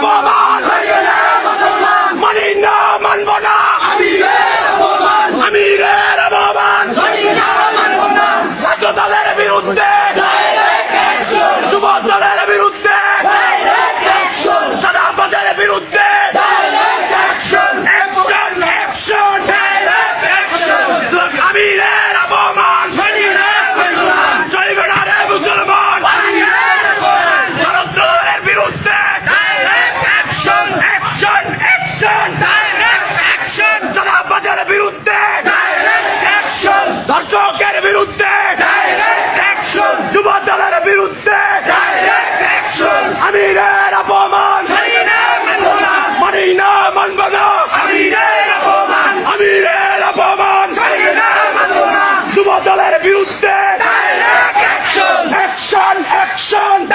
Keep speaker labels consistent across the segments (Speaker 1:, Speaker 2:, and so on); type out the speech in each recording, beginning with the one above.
Speaker 1: Bob Marley! 上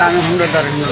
Speaker 1: আমি হুন্ডার দাঁড়িয়ে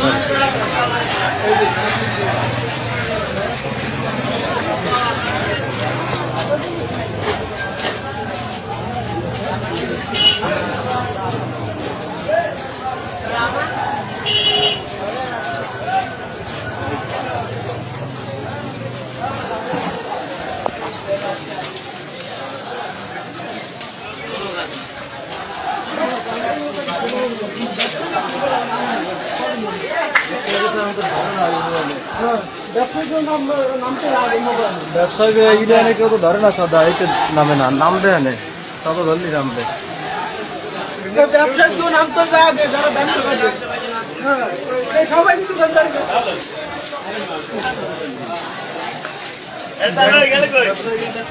Speaker 2: ব্যবসায়ী ইউনিয়নে কেউ তো ধরে না সাদা এটা নামে না নাম দেয় না সাদা ধরলি নাম দেয়
Speaker 3: ব্যবসায়ী তো নাম তো যায় যারা ব্যবসা করে সবাই দোকানদারি করে